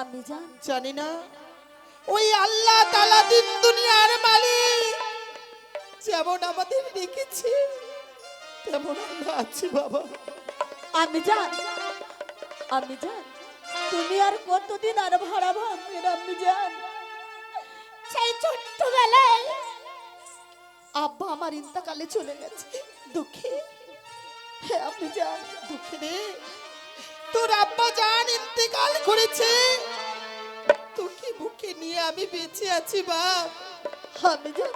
আমি জান। জানি না। ওই আল্লাহ তালা দিন দুনিয়ার মালিক। যেমন আমাদের রেখেছে তেমন আমরা আছি বাবা। আমি জান আমি জান। তুমি আর কতদিন আর ভাড়া ভাঙবে না আমি জান। সেই ছোট্টবেলায় আব্বা আমার ইন্তাকালে চলে গেছে দুঃখে। হ্যাঁ আপনি জান। দুঃখে রে। তোর আব্বা জান ইন্তেকাল করেছে তোকে বুকে নিয়ে আমি বেঁচে আছি বাপ আমি জান।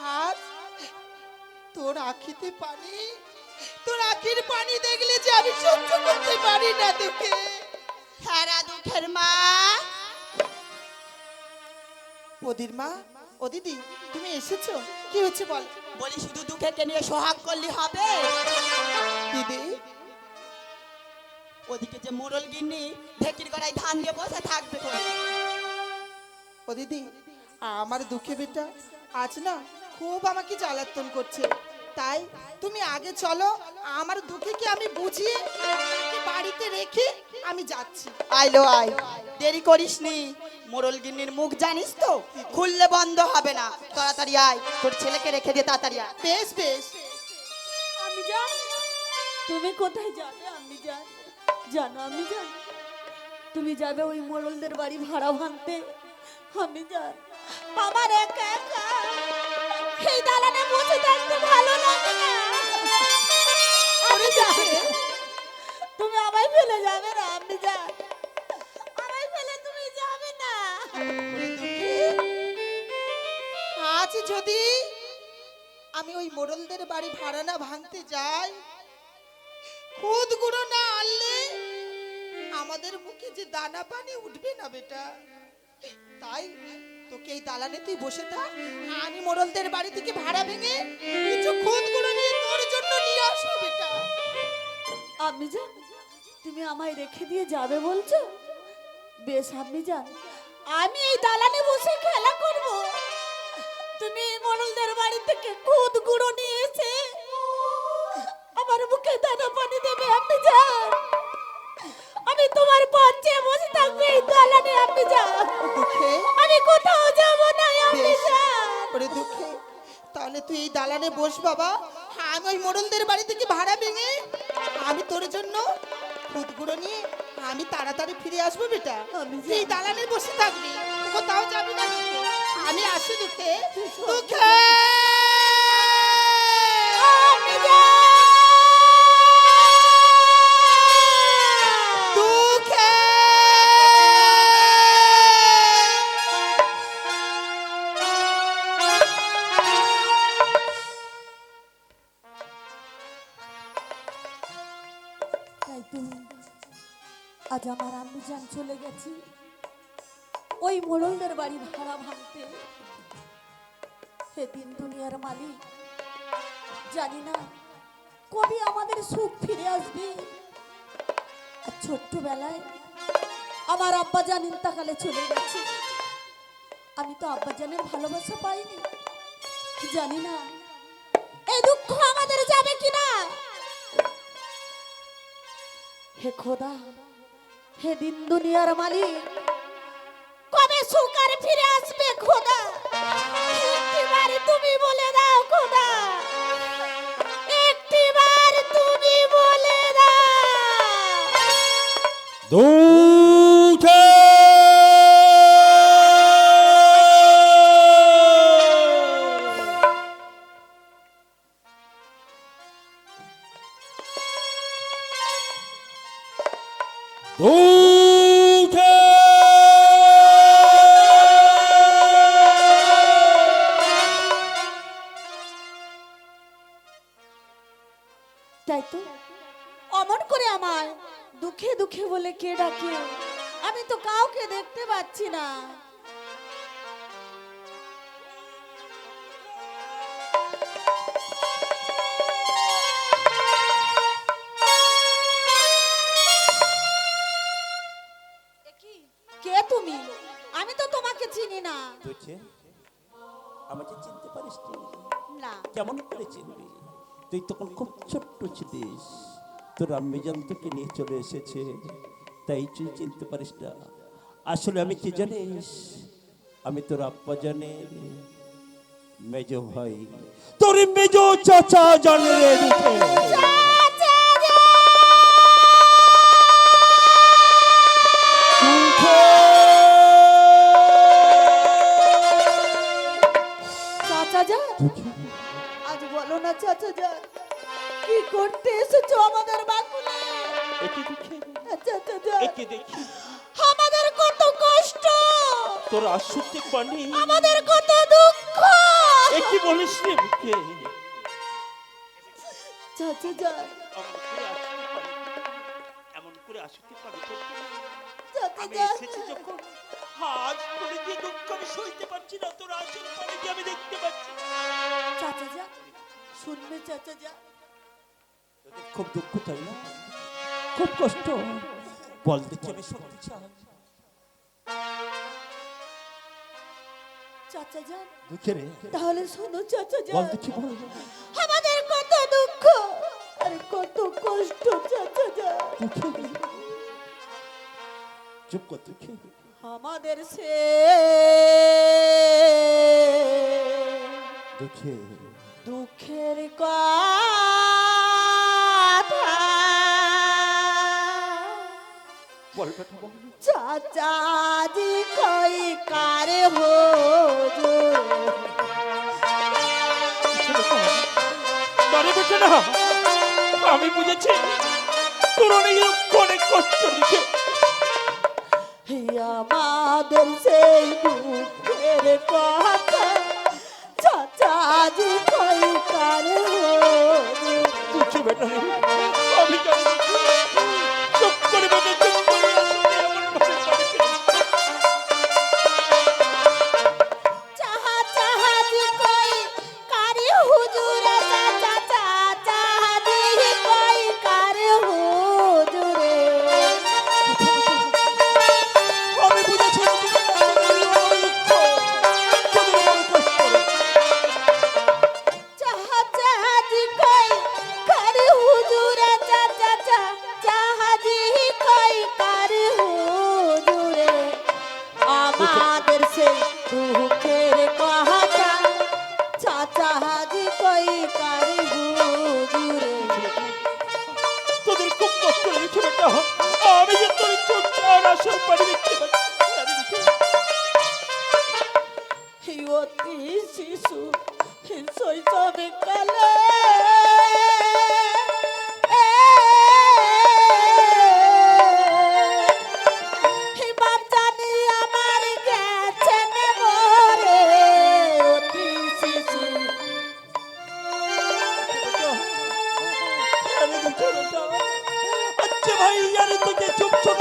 হাত তোর আখিতে পানি তোর আখির পানি দেখলে যে আমি সহ্য করতে পারি না তোকে। হ্যাঁ দুঃখের মা। ওদির মা ও দিদি তুমি এসেছ? কি হচ্ছে বল? বলি শুধু দুঃখেকে নিয়ে সোহাগ করলে হবে? দিদি ওদিকে যে মোড়ল গিন্নি ঢেকির গড়ায় ধান দিয়ে বসে থাকবে ও দিদি আমার দুঃখে বেটা আজ না খুব আমাকে জ্বালাতন করছে। তাই তুমি আগে চলো আমার দুঃখে কি আমি বুঝিয়ে বাড়িতে রেখে আমি যাচ্ছি। আইলো আই দেরি করিস নি। মোড়ল গিন্নির মুখ জানিস তো? খুললে বন্ধ হবে না। তাড়াতাড়ি আয় তোর ছেলেকে রেখে দিয়ে তাড়াতাড়ি আয়। বেশ বেশ। আমি জান তুমি কোথায় যাবে? আমি জান জানো, আমি জান। তুমি যাবে ওই মোড়লদের বাড়ি ভাড়া ভাঙতে। আমি জান। আমার এই দালানে বসে থাকতে ভালো লাগে না। তুমি আমায় ফেলে যাবে না, আমি আমায় ফেলে তুমি যাবে না। আজ যদি আমি ওই মোড়লদের বাড়ি ভাড়া না ভাঙতে যাই খুদ গুঁড়ো না আনলে আমাদের মুখে যে দানা পানি উঠবে না বেটা? তাই তোকে এই দালানেতেই বসে থাক আমি মোড়লদের বাড়ি থেকে ভাড়া ভেঙে কিছু খুদ গুঁড়ো নিয়ে তোর জন্য নিয়ে আসব বেটা। আমি জান তুমি আমায় রেখে দিয়ে যাবে বলছো? বেশ আমি জান আমি এই দালানে বসে খেলা করব। তুমি মরলদের বাড়ি থেকে খুদ গুঁড়ো নিয়ে এসে আমি যান দুঃখে। আমি কোথাও যাব না আমি যান করে দুঃখে। তাহলে তুই এই দালানে বস বাবা। আমি ওই মোড়লদের বাড়ি থেকে ভাড়া ভেঙে আমি তোর জন্য নিয়ে আমি তাড়াতাড়ি ফিরে আসব বেটা। এই দালানে বসে থাকবি। কোথাও যাবি না আমি আসি দুঃখে। দুঃখে। আজ আমার আম্মু জান চলে গেছি। ওই মোড়লদের বাড়ি ভাড়া ভাঙতে। সেদিন দুনিয়ার মালিক, জানি না কবে আমাদের সুখ ফিরে আসবে। আর ছোট্টবেলায় আমার আব্বা জান ইন্তাকালে চলে গেছে। আমি তো আব্বা জানের ভালোবাসা পাইনি। জানি না এই দুঃখ আমাদের যাবে কিনা? হে খোদা হে দিন দুনিয়ার মালিক। কবে সুকার ফিরে আসবে খোদা? একটিবার তুমি বলে দাও খোদা। একটিবার তুমি বলে দাও। দুঃখে দুঃখে দুঃখে বলে কে ডাকে? আমি তো কাউকে দেখতে পাচ্ছি না। কে তুমি? আমি তো তোমাকে চিনি না। আমাকে চিনতে পারিস না। কেমন করে চিনবি? তুই তখন খুব ছোট্ট ছিলিস। তোর আম্মিজান তোকে নিয়ে চলে এসেছে। তাই তুই চিনতে পারিস না। আসলে আমি কি জানিস? আমি তোর আব্বা জানের মেজ ভাই। তোর মেজ চাচা জানে। আজ বলো না চাচা করতে এসেছ আমাদের বাকুলে একে দেখে। চাচা যান একে দেখি। আমাদের কত কষ্ট! তোর আসুতে পানি। আমাদের কত দুঃখ! একে বলিস রে বুকে? চাচা যান এমন করে? চাচা আমি এসেছি যখন হাত দিয়ে দুঃখ আমি সইতে পারছি না তোর আসল পানি আমি দেখতে পাচ্ছি? চাচা যান শুনবে চাচা তোদের খুব দুঃখ তাই না? খুব কষ্ট। বল দেখি আমি সত্যি চাই। চাচা যান। দুঃখে রে। তাহলে শোনো চাচা বল যান দেখি বল। আমাদের কত দুঃখ। আরে কত কষ্ট চাচা যান। দুঃখে চুপ কর দুঃখে আমাদের সে দুঃখে দুঃখের কথা বল চাচাজি কই কারে হো বাড়ি বসে না আমি বুঝেছি তোর অনেক অনেক কষ্ট দিচ্ছে আমাদের সেই দুঃখের কথা চাচাজি কই কারে হো দুঃখে বেটা? ভাই জানি তোকে চুপ চুপ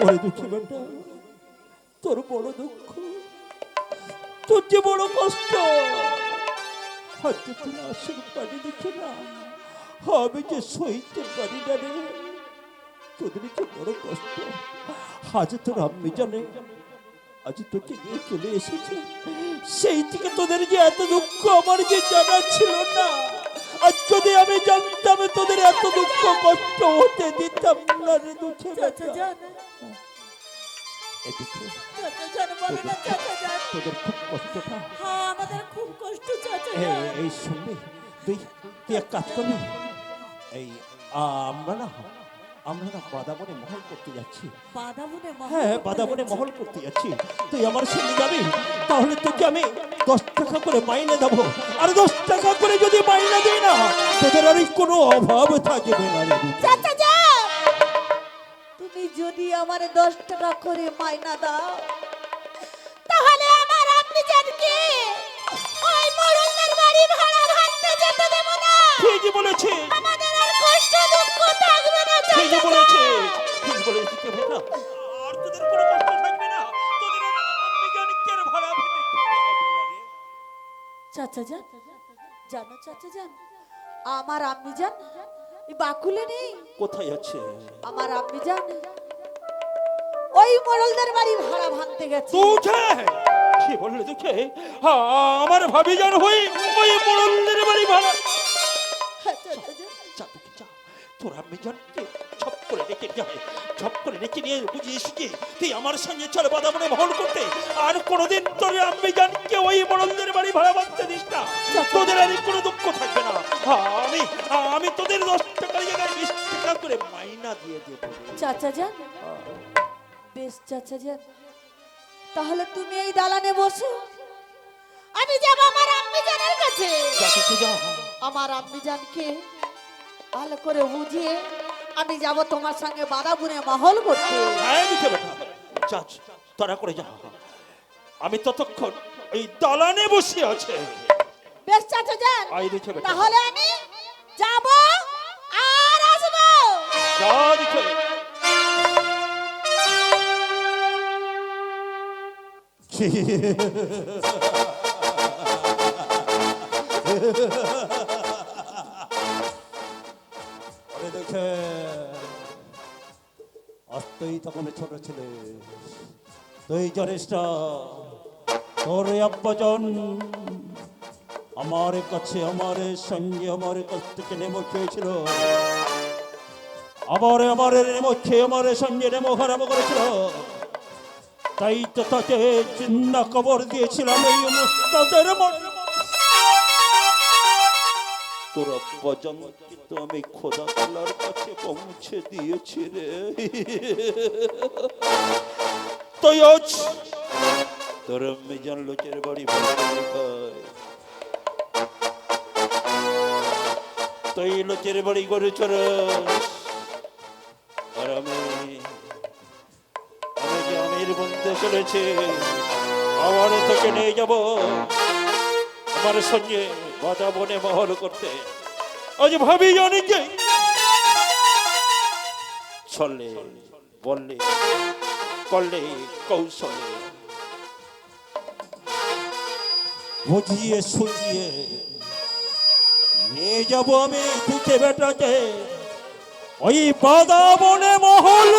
ওরে দুঃখী বেটা তোর বড় দুঃখ তোর যে বড় কষ্ট হয়তো আসল পানি না আমি যে সইতে পারি না রে। তোদের যে বড় কষ্ট আজ তোর আম্মি জানে আজ তোকে নিয়ে চলে এসেছে। সেই থেকে তোদের যে এত দুঃখ আমার যে জানা ছিল না। আর যদি আমি জানতাম তোদের এত দুঃখ কষ্ট হতে দিতাম না রে দুঃখে এক কাজ এই আমরা না আমরা না মহল করতে যাচ্ছি হ্যাঁ যাচ্ছি। মহল করতে যাচ্ছি তুই আমার যাবি তাহলে তোকে আমি দশ টাকা করে মাইনে দেবো আর দশ টাকা করে যদি মাইনে দিই না তোদের আর কোনো অভাব থাকবে না তুমি যদি আমার দশ টাকা করে মাইনা দাও তাহলে আমার আপনি জানকে ওই মোড়লদের বাড়ি ভাড়া ভাঙতে যেতে দেব না। ঠিকই বলেছে। আমাদের আর কষ্ট দুঃখ থাকবে না ঠিকই বলেছে। ঠিক বলেছে কে বেটা। আর তোদের কোনো কষ্ট থাকবে না। তোদের আর আমি জানি কে আর ভাড়া হবে না চাচা যান। জানো চাচা যান আমার আম্মি যান এই বাকুলে নেই? কোথায় আছে? আমার আপনি যান ওই মোড়লদার বাড়ি ভাড়া ভাঙতে গেছে। তুঝে কি বললে দেখে আমার ভাবি জান হই ওই মোড়লদার বাড়ি ভাড়া। যা তোকে যা তোর আপনি জানকে ছপ করে নিয়ে বুঝিয়ে তুই আমার সঙ্গে চল বাদামনে মহল করতে। আর কোনোদিন তোর আমি জানকে ওই বাড়ি ভাড়া বাঁধতে দিস না। তোদের আর কোনো দুঃখ থাকবে না। আমি আমি তোদের দশ টাকার জায়গায় বিশ টাকা করে মাইনা দিয়ে দেবো। চাচা যান। বেশ চাচা যান। তাহলে তুমি এই দালানে বসো। আমি যাব আমার আম্মি জানের কাছে আমার আম্মি জানকে ভালো করে বুঝিয়ে আমি যাব তোমার সঙ্গে বাদাবুনে মহল করতে। হ্যাঁ তারা করে যা। আমি ততক্ষণ এই দালানে বসে আছে। বেশ চাচা যান। তাহলে আমি যাব আর আসব। যা আরে দেখে তুই তখন ছোট ছেলে। তুই জানিস তোর আব্বাজন। আমার কাছে, আমার সঙ্গে, আমার কাছ থেকে নেমো খেয়েছিল। আবার আমার নেমো খেয়ে আমার সঙ্গে নেমো খারাপ করেছিল। তাই তো তাকে চিন্না কবর দিয়েছিলাম এই মুস্তাদের মনে তোর আব্বা জানকে তো আমি খোদা তালার কাছে পৌঁছে দিয়েছি রে। তাই আজ তোর মেজান লোকের বাড়ি তুই লোকের বাড়ি করে চড়াস আর আমি আমি যে আমির বলতে চলেছে। আবার তোকে নিয়ে যাব। আমার সঙ্গে বাধা বনে মহল করতে। আজ ভাবি যে চলে, বললে, করলে কৌশলে। বুঝিয়ে সুঝিয়ে নিয়ে যাব আমি দুকে বেটাকে। ওই বাদা বনে মহল